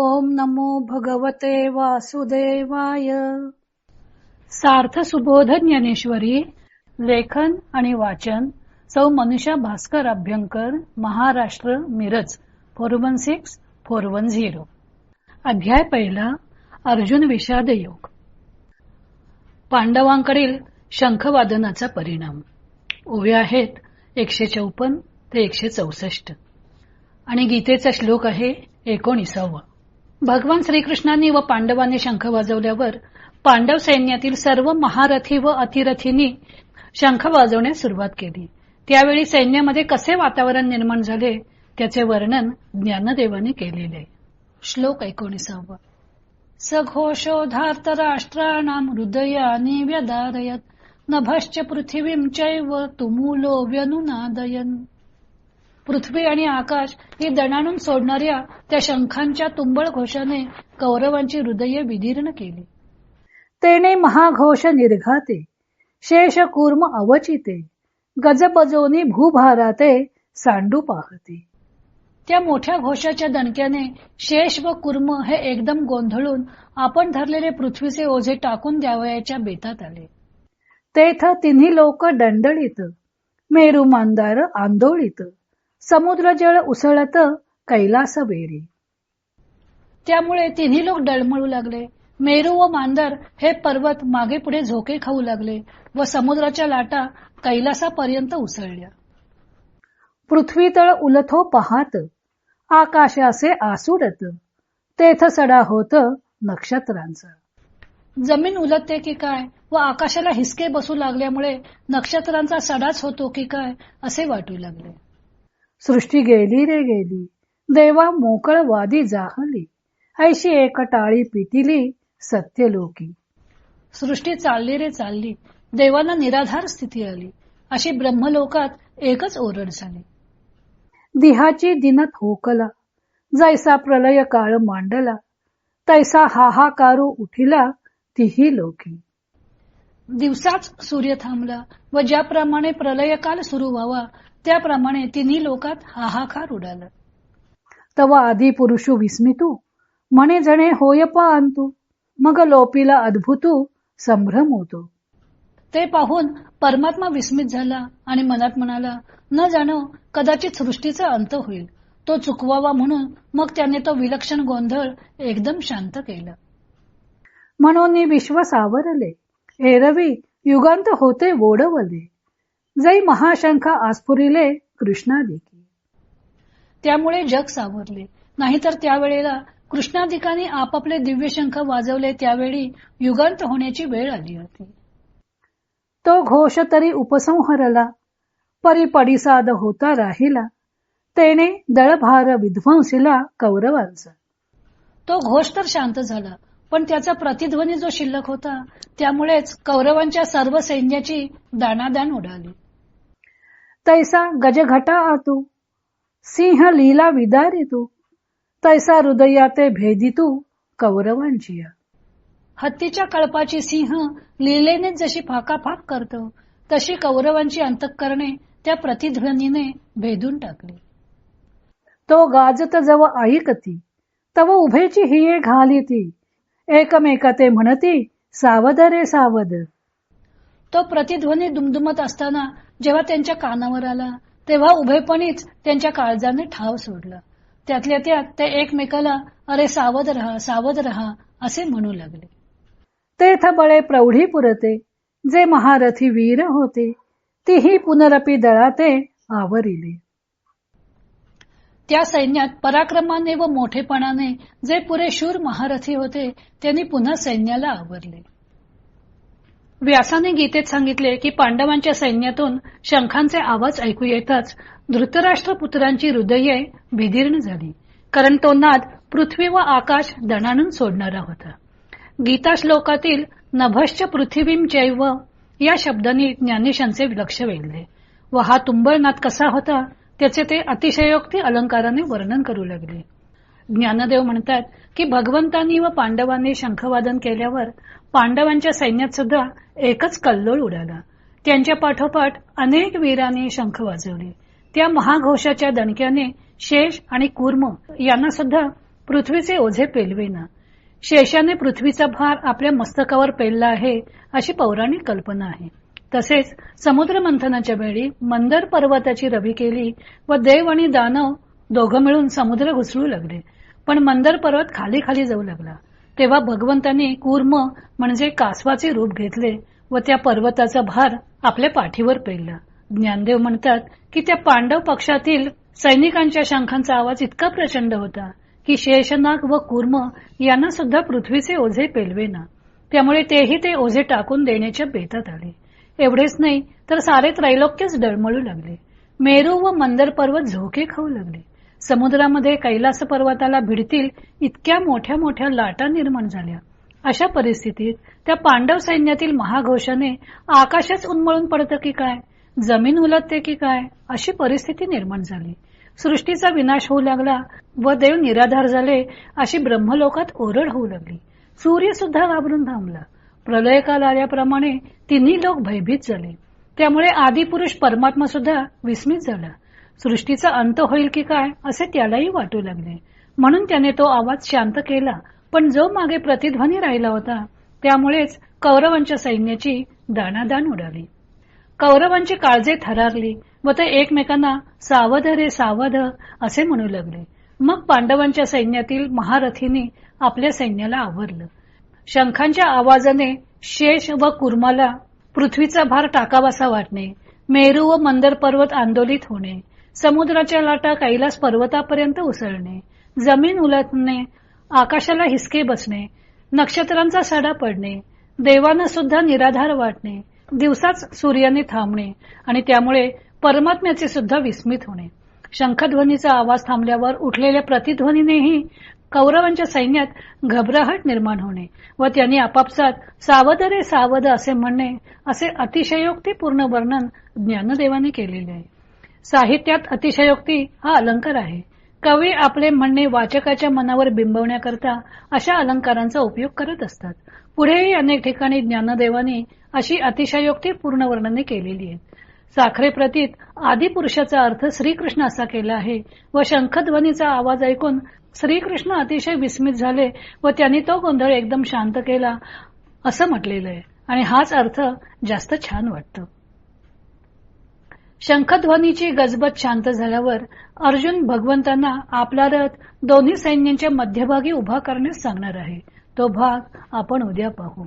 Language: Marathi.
ओम नमो भगवते वासुदेवाय. सार्थ सुबोध ज्ञानेश्वरी लेखन आणि वाचन सौ Manusha Bhaskar Abhyankar Maharashtra Miraj four one six four one zero. अध्याय पहिला अर्जुन विषाद योग पांडवांकडील शंखवादनाचा परिणाम. ओवे आहेत एकशे चौपन्न ते एकशे चौसष्ट. आणि गीतेचा श्लोक आहे एकोणीसावा. भगवान श्रीकृष्णांनी व पांडवांनी शंख वाजवल्यावर पांडव सैन्यातील सर्व महारथी व अतिरथींनी शंख वाजवण्यास सुरुवात केली. त्यावेळी सैन्यामध्ये कसे वातावरण निर्माण झाले त्याचे वर्णन ज्ञानदेवाने केलेले. श्लोक एकोणीसावा. सघोषोधार्त राष्ट्राणाम हृदयाने व्यदारयत नभश्च पृथिवीं चैव तुमुलो व्यनुनादयन। पृथ्वी आणि आकाश ही दणाणून सोडणाऱ्या त्या शंखांच्या तुंबळ घोषाने कौरवांची हृदय विदीर्ण केली. तेने महाघोष निर्घाते शेष कूर्म अवचिते गजबजोनी भूभाराते सांडू पाहते. त्या मोठ्या घोषाच्या दणक्याने शेष व कुर्म हे एकदम गोंधळून आपण धरलेले पृथ्वीचे ओझे टाकून द्यावयाच्या बेतात आले. तेथ तिन्ही लोक दंडळीत मेरू मांदार आंदोळीत समुद्र जळ उसळत कैलास वेरी. त्यामुळे तिन्ही लोक डळमळू लागले. मेरू व मांदर हे पर्वत मागे पुढे झोके खाऊ लागले व समुद्राच्या लाटा कैलासापर्यंत उसळल्या. पृथ्वी तळ उलथो पाहात आकाशाचे आसुडत तेथ सडा होत नक्षत्रांचा. जमीन उलटते की काय व आकाशाला हिसके बसू लागल्यामुळे नक्षत्रांचा सडाच होतो की काय असे वाटू लागले. सृष्टी गेली रे गेली. देवा मोकळ वादी जाहली. ऐशी एक टाळी पिटिली सत्यलोकी. सृष्टी चालली रे चालली. देवाला निराधार स्थिती आली. अशी ब्रह्मलोकात एकच ओरड झाली. दिहाची दिनत होकला जैसा प्रलय काळ मांडला. तैसा हाहाकारू उठिला तीही लोकी. दिवसाच सूर्य थांबला व ज्याप्रमाणे प्रलयकाल सुरू व्हावा त्याप्रमाणे तिन्ही लोकात हाहाकार उडाला. तवा आधी पुरुषू विस्मितू म्हणे जणे होय अंतू मग लोपीला अद्भुतू संभ्रम होतो ते पाहून परमात्मा विस्मित झाला आणि मनात म्हणाला न जाणो कदाचित सृष्टीचा अंत होईल. तो चुकवावा म्हणून मग त्याने तो विलक्षण गोंधळ एकदम शांत केला. म्हणून विश्व सावरले. एरवी युगांत होते वोडवले. जै महाशंखा आस्फुरिले कृष्णादिकी त्यामुळे जग सावरले. नाहीतर त्यावेळेला कृष्णाधिकांनी आपापले दिव्य शंख वाजवले त्यावेळी युगांत होण्याची वेळ आली होती. तो घोष तरी उपसंहरला परी पडिसाद होता राहिला. तेने दळभार विध्वंसीला कौरवांचा. तो घोष तर शांत झाला. पण त्याचा प्रतिध्वनी जो शिल्लक होता त्यामुळेच कौरवांच्या सर्व सैन्याची दानादान उडाली. तैसा गजघटा आतू सिंह लीला विदारी तू तैसा हृदयाते भेदितू कौरवांची हत्तीच्या कळपाची सिंह लीलेने जशी फाकाफाक करतो तशी कौरवांची अंतकरणे त्या प्रतिध्वनीने भेदून टाकली. तो गाजत जव ऐकती तव उभेची हिये घाली ती एकमेकते म्हणती सावध रे सावध. तो प्रतिध्वनी दुमदुमत असताना जेव्हा त्यांच्या कानावर आला तेव्हा उभेपणीच त्यांच्या काळजाने ठाव सोडला. त्यातल्या त्यात ते एकमेकाला अरे सावध रहा सावध रहा असे म्हणू लागले. तेथ बळे प्रौढी पुरते जे महारथी वीर होते तीही पुनरपी दळाते आवरिले. त्या सैन्यात पराक्रमाने व मोठेपणाने जे पुरे शूर महारथी होते त्यांनी पुन्हा सैन्याला आवरले. व्यासाने गीतेत सांगितले की पांडवांच्या सैन्यातून शंखांचे आवाज ऐकू येताच धृतराष्ट्र पुत्रांची हृदये भिदीर्ण झाली कारण तो नाद पृथ्वी व आकाश दणाणून सोडणारा होता. गीता श्लोकातील नभश्च पृथ्वीम चैव या शब्दांनी ज्ञानेशांचे लक्ष वेधले. व हा तुंबळ नाद कसा होता? त्याचे ते अतिशयोक्ती अलंकाराने वर्णन करू लागले. ज्ञानदेव म्हणतात की भगवंतांनी व पांडवांनी शंखवादन केल्यावर पांडवांच्या सैन्यात सुद्धा एकच कल्लोळ उडाला. त्यांच्या पाठोपाठ अनेक वीरांनी शंख वाजवले. त्या महाघोषाच्या दणक्याने शेष आणि कूर्म यांना सुद्धा पृथ्वीचे ओझे पेलवेना. शेषाने पृथ्वीचा भार आपल्या मस्तकावर पेलला आहे अशी पौराणिक कल्पना आहे. तसेच समुद्र मंथनाच्या वेळी मंदर पर्वताची रवी केली व देव आणि दानव दोघं मिळून समुद्र घुसळू लागले. पण मंदर पर्वत खाली खाली जाऊ लागला. तेव्हा भगवंतांनी कूर्म म्हणजे कासवाचे रूप घेतले व त्या पर्वताचा भार आपल्या पाठीवर पेलला ज्ञानदेव म्हणतात की त्या पांडव पक्षातील सैनिकांच्या शंखांचा आवाज इतका प्रचंड होता की शेषनाग व कुर्म यांना सुद्धा पृथ्वीचे ओझे पेलवेना. त्यामुळे तेही ते ओझे टाकून देण्याच्या बेतात आले. एवढेच नाही तर सारे त्रैलोक्यच डळमळू लागले. मेरू व मंदर पर्वत झोके खाऊ लागले. समुद्रामध्ये कैलास पर्वताला भिडतील इतक्या मोठ्या मोठ्या लाटा निर्माण झाल्या. अशा परिस्थितीत त्या पांडव सैन्यातील महाघोषाने आकाशच उन्मळून पडतं की काय? जमीन उलटते की काय? अशी परिस्थिती निर्माण झाली. सृष्टीचा विनाश होऊ लागला व देव निराधार झाले अशी ब्रह्मलोकात ओरड होऊ लागली. सूर्य सुद्धा घाबरून थांबला. प्रलयकाल आल्याप्रमाणे तिन्ही लोक भयभीत झाले. त्यामुळे आदिपुरुष परमात्मा सुद्धा विस्मित झाला. सृष्टीचा अंत होईल की काय असे त्यालाही वाटू लागले. म्हणून त्याने तो आवाज शांत केला. पण जो मागे प्रतिध्वनी राहिला होता त्यामुळेच कौरवांच्या सैन्याची दाणादाण उडाली. कौरवांची काळजे थरारली व ते एकमेकांना सावध रे सावध असे म्हणू लागले. मग पांडवांच्या सैन्यातील महारथींनी आपल्या सैन्याला आवरलं. शंखांच्या आवाजाने शेष व कुर्माला पृथ्वीचा भार टाकावासा वाटणे मेरू व मंदर पर्वत आंदोलित होणे समुद्राच्या लाटा कैलास पर्वतापर्यंत उसळणे जमीन उलटणे आकाशाला हिसके बसणे नक्षत्रांचा सडा पडणे देवांना सुद्धा निराधार वाटणे दिवसाच सूर्याने थांबणे आणि त्यामुळे परमात्म्याचे सुद्धा विस्मित होणे. शंखध्वनीचा आवाज थांबल्यावर उठलेल्या प्रतिध्वनीनेही कौरवांच्या सैन्यात घबराहट निर्माण होणे व त्यांनी आपापसात सावध रे सावध असे म्हणणे असे अतिशयोक्तीपूर्ण वर्णन ज्ञानदेवाने केलेले आहे. साहित्यात अतिशयोक्ती हा अलंकार आहे. कवी आपले म्हणणे वाचकाच्या मनावर बिंबवण्याकरता अशा अलंकारांचा उपयोग करत असतात. पुढेही अनेक ठिकाणी ज्ञानदेवाने अशी अतिशयोक्ती पूर्ण वर्णने केलेली आहेत. साखरे प्रतीत आदिपुरुषाचा अर्थ श्रीकृष्ण असा केला आहे व शंखध्वनीचा आवाज ऐकून श्रीकृष्ण अतिशय विस्मित झाले व त्यांनी तो गोंधळ एकदम शांत केला असं म्हटलेलं आहे. आणि हाच अर्थ जास्त छान वाटतो. शंखध्वनीची गजबत शांत झाल्यावर अर्जुन भगवंतांना आपला रथ दोन्ही सैन्यांच्या मध्यभागी उभा करण्यास सांगणार आहे. तो भाग आपण उद्या पाहू.